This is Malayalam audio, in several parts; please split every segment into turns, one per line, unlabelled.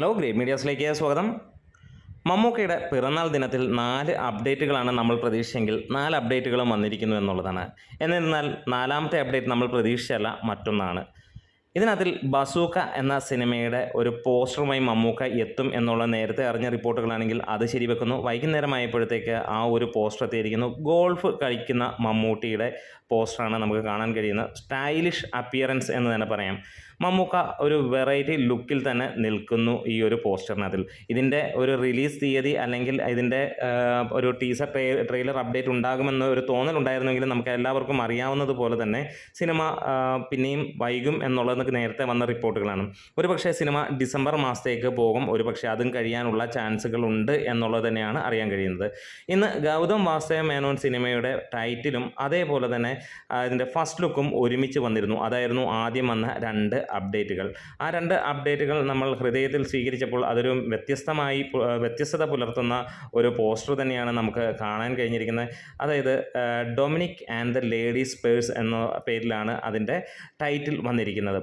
ഹലോ ഗ്രേറ്റ് മീഡിയാസിലേക്ക് സ്വാഗതം. മമ്മൂക്കയുടെ പിറന്നാൾ ദിനത്തിൽ നാല് അപ്ഡേറ്റുകളാണ് നമ്മൾ പ്രതീക്ഷിച്ചെങ്കിൽ നാല് അപ്ഡേറ്റുകളും വന്നിരിക്കുന്നു എന്നുള്ളതാണ്. എന്നിരുന്നാൽ നാലാമത്തെ അപ്ഡേറ്റ് നമ്മൾ പ്രതീക്ഷിച്ചല്ല മറ്റൊന്നാണ്. ഇതിനകത്തിൽ ബസൂക്ക എന്ന സിനിമയുടെ ഒരു പോസ്റ്ററുമായി മമ്മൂക്ക എത്തും എന്നുള്ള നേരത്തെ അറിഞ്ഞ റിപ്പോർട്ടുകളാണെങ്കിൽ അത് ശരിവെക്കുന്നു. വൈകുന്നേരമായപ്പോഴത്തേക്ക് ആ ഒരു പോസ്റ്റർ എത്തിയിരിക്കുന്നു. ഗോൾഫ് കളിക്കുന്ന മമ്മൂട്ടിയുടെ പോസ്റ്ററാണ് നമുക്ക് കാണാൻ കഴിയുന്നത്. സ്റ്റൈലിഷ് അപ്പിയറൻസ് എന്ന് തന്നെ പറയാം. മമ്മൂക്ക ഒരു വെറൈറ്റി ലുക്കിൽ തന്നെ നിൽക്കുന്നു ഈ ഒരു പോസ്റ്ററിനകത്തിൽ. ഇതിന്റെ ഒരു റിലീസ് തീയതി അല്ലെങ്കിൽ ഇതിന്റെ ഒരു ടീസർ ട്രെയിലർ അപ്ഡേറ്റ് ഉണ്ടാകുമെന്ന ഒരു തോന്നലുണ്ടായിരുന്നെങ്കിലും നമുക്ക് എല്ലാവർക്കും അറിയാവുന്നത് പോലെ തന്നെ സിനിമ പിന്നെയും വൈകും എന്നുള്ളത് നേരത്തെ വന്ന റിപ്പോർട്ടുകളാണ്. ഒരുപക്ഷെ സിനിമ ഡിസംബർ മാസത്തേക്ക് പോകും. ഒരുപക്ഷെ അതും കഴിയാനുള്ള ചാൻസുകൾ ഉണ്ട് എന്നുള്ളത് തന്നെയാണ് അറിയാൻ കഴിയുന്നത്. ഇന്ന് ഗൗതം വാസ്തവ മേനോൻ സിനിമയുടെ ടൈറ്റിലും അതേപോലെ തന്നെ അതിന്റെ ഫസ്റ്റ് ലുക്കും ഒരുമിച്ച് വന്നിരുന്നു. അതായിരുന്നു ആദ്യം വന്ന രണ്ട് അപ്ഡേറ്റുകൾ. ആ രണ്ട് അപ്ഡേറ്റുകൾ നമ്മൾ ഹൃദയത്തിൽ സ്വീകരിച്ചപ്പോൾ അതൊരു വ്യത്യസ്തമായി വ്യത്യസ്തത പുലർത്തുന്ന ഒരു പോസ്റ്റർ തന്നെയാണ് നമുക്ക് കാണാൻ കഴിഞ്ഞിരിക്കുന്നത്. അതായത് Dominic and the ladies purse എന്ന പേരിലാണ് അതിന്റെ ടൈറ്റിൽ വന്നിരിക്കുന്നത്.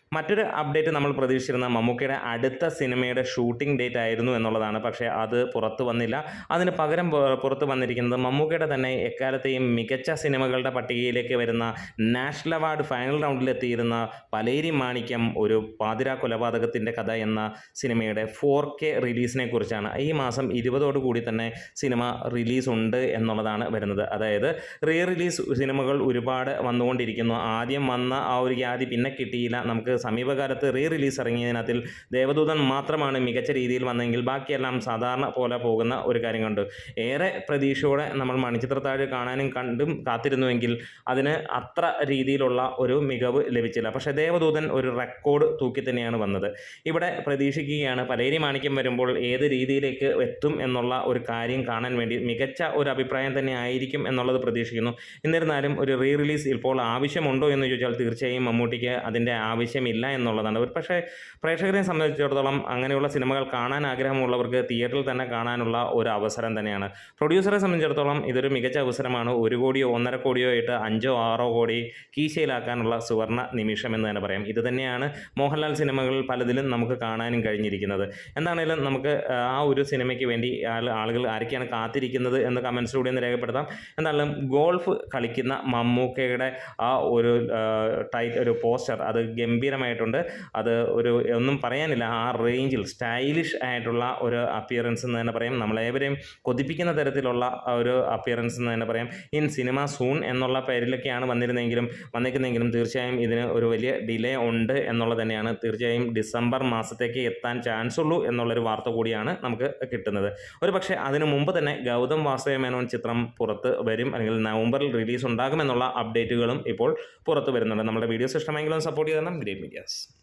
മറ്റൊരു അപ്ഡേറ്റ് നമ്മൾ പ്രതീക്ഷിച്ചിരുന്ന മമ്മൂക്കയുടെ അടുത്ത സിനിമയുടെ ഷൂട്ടിംഗ് ഡേറ്റ് ആയിരുന്നു എന്നുള്ളതാണ്. പക്ഷേ അത് പുറത്തു വന്നില്ല. അതിന് പകരം പുറത്തു വന്നിരിക്കുന്നത് മമ്മൂക്കയുടെ തന്നെ എക്കാലത്തെയും മികച്ച സിനിമകളുടെ പട്ടികയിലേക്ക് വരുന്ന നാഷണൽ അവാർഡ് ഫൈനൽ റൗണ്ടിലെത്തിയിരുന്ന പലേരി മാണിക്യം ഒരു പാതിരാ കൊലപാതകത്തിന്റെ കഥ എന്ന സിനിമയുടെ ഫോർ കെ റിലീസിനെ കുറിച്ചാണ്. ഈ മാസം ഇരുപതോടുകൂടി തന്നെ സിനിമ റിലീസ് ഉണ്ട് എന്നുള്ളതാണ് വരുന്നത്. അതായത് റീ റിലീസ് സിനിമകൾ ഒരുപാട് വന്നുകൊണ്ടിരിക്കുന്നു. ആദ്യം വന്ന ആ ഒരു യാതി പിന്നെ കിട്ടിയില്ല. നമുക്ക് സമീപകാലത്ത് റീ റിലീസ് ഇറങ്ങിയതിനകത്തിൽ ദേവദൂതൻ മാത്രമാണ് മികച്ച രീതിയിൽ വന്നെങ്കിൽ ബാക്കിയെല്ലാം സാധാരണ പോലെ പോകുന്ന ഒരു കാര്യം കണ്ടു. ഏറെ പ്രതീക്ഷയോടെ നമ്മൾ മണിച്ചിത്രത്താഴ് കാണാനും കണ്ടും കാത്തിരുന്നുവെങ്കിൽ അതിന് അത്ര രീതിയിലുള്ള ഒരു മികവ് ലഭിച്ചില്ല. പക്ഷേ ദേവദൂതൻ ഒരു റെക്കോർഡ് തൂക്കി തന്നെയാണ് വന്നത്. ഇവിടെ പ്രതീക്ഷിക്കുകയാണ് പലേരി മാണിക്യം വരുമ്പോൾ ഏത് രീതിയിലേക്ക് എത്തും എന്നുള്ള ഒരു കാര്യം കാണാൻ വേണ്ടി മികച്ച ഒരു അഭിപ്രായം തന്നെ ആയിരിക്കും എന്നുള്ളത് പ്രതീക്ഷിക്കുന്നു. എന്നിരുന്നാലും ഒരു റീ റിലീസ് ഇപ്പോൾ ആവശ്യമുണ്ടോ എന്ന് ചോദിച്ചാൽ തീർച്ചയായും മമ്മൂട്ടിക്ക് അതിന്റെ ആവശ്യമില്ല എന്നുള്ളതാണ്. ഒരു പക്ഷേ പ്രേക്ഷകരെ സംബന്ധിച്ചിടത്തോളം അങ്ങനെയുള്ള സിനിമകൾ കാണാൻ ആഗ്രഹമുള്ളവർക്ക് തിയേറ്ററിൽ തന്നെ കാണാനുള്ള ഒരു അവസരം തന്നെയാണ്. പ്രൊഡ്യൂസറെ സംബന്ധിച്ചിടത്തോളം ഇതൊരു മികച്ച അവസരമാണ്. ഒരു കോടിയോ ഒന്നര കോടിയോ ആയിട്ട് അഞ്ചോ ആറോ കോടി കീശയിലാക്കാനുള്ള സുവർണ നിമിഷം എന്ന് തന്നെ പറയാം. ഇത് തന്നെയാണ് മോഹൻലാൽ സിനിമകളിൽ പലതിലും നമുക്ക് കാണാനും കഴിഞ്ഞിരിക്കുന്നത്. എന്താണേലും നമുക്ക് ആ ഒരു സിനിമയ്ക്ക് വേണ്ടി ആളുകൾ ആരൊക്കെയാണ് കാത്തിരിക്കുന്നത് എന്ന് കമൻസിലൂടെ ഒന്ന് രേഖപ്പെടുത്താം. എന്തായാലും ഗോൾഫ് കളിക്കുന്ന മമ്മൂക്കയുടെ ആ ഒരു ടൈറ്റ് ഒരു പോസ്റ്റർ അത് ഗംഭീരമായിട്ടുണ്ട് അത് ഒരു ഒന്നും പറയാനില്ല. ആ റേഞ്ചിൽ സ്റ്റൈലിഷ് ആയിട്ടുള്ള ഒരു അപ്പിയറൻസ് എന്ന് തന്നെ പറയാം. നമ്മളേവരെയും കൊതിപ്പിക്കുന്ന തരത്തിലുള്ള ഒരു അപ്പിയറൻസ് എന്ന് തന്നെ പറയാം. ഇൻ സിനിമ സൂൺ എന്നുള്ള പേരിലൊക്കെയാണ് വന്നിരുന്നെങ്കിലും വന്നിരിക്കുന്നെങ്കിലും തീർച്ചയായും ഇതിന് ഒരു വലിയ ഡിലേ ഉണ്ട് എന്നുള്ളത് തന്നെയാണ്. തീർച്ചയായും ഡിസംബർ മാസത്തേക്ക് എത്താൻ ചാൻസ് ഉള്ളൂ എന്നുള്ളൊരു വാർത്ത കൂടിയാണ് നമുക്ക് കിട്ടുന്നത്. ഒരു പക്ഷേ അതിനു മുമ്പ് തന്നെ ഗൗതം വാസുദേവ ചിത്രം പുറത്ത് വരും അല്ലെങ്കിൽ നവംബറിൽ റിലീസ് ഉണ്ടാകുമെന്നുള്ള അപ്ഡേറ്റുകളും ഇപ്പോൾ പുറത്ത് വരുന്നുണ്ട്. നമ്മുടെ വീഡിയോസ് ഇഷ്ടമെങ്കിലും സപ്പോർട്ട് ചെയ്യണം ഗ്രേറ്റ് yes.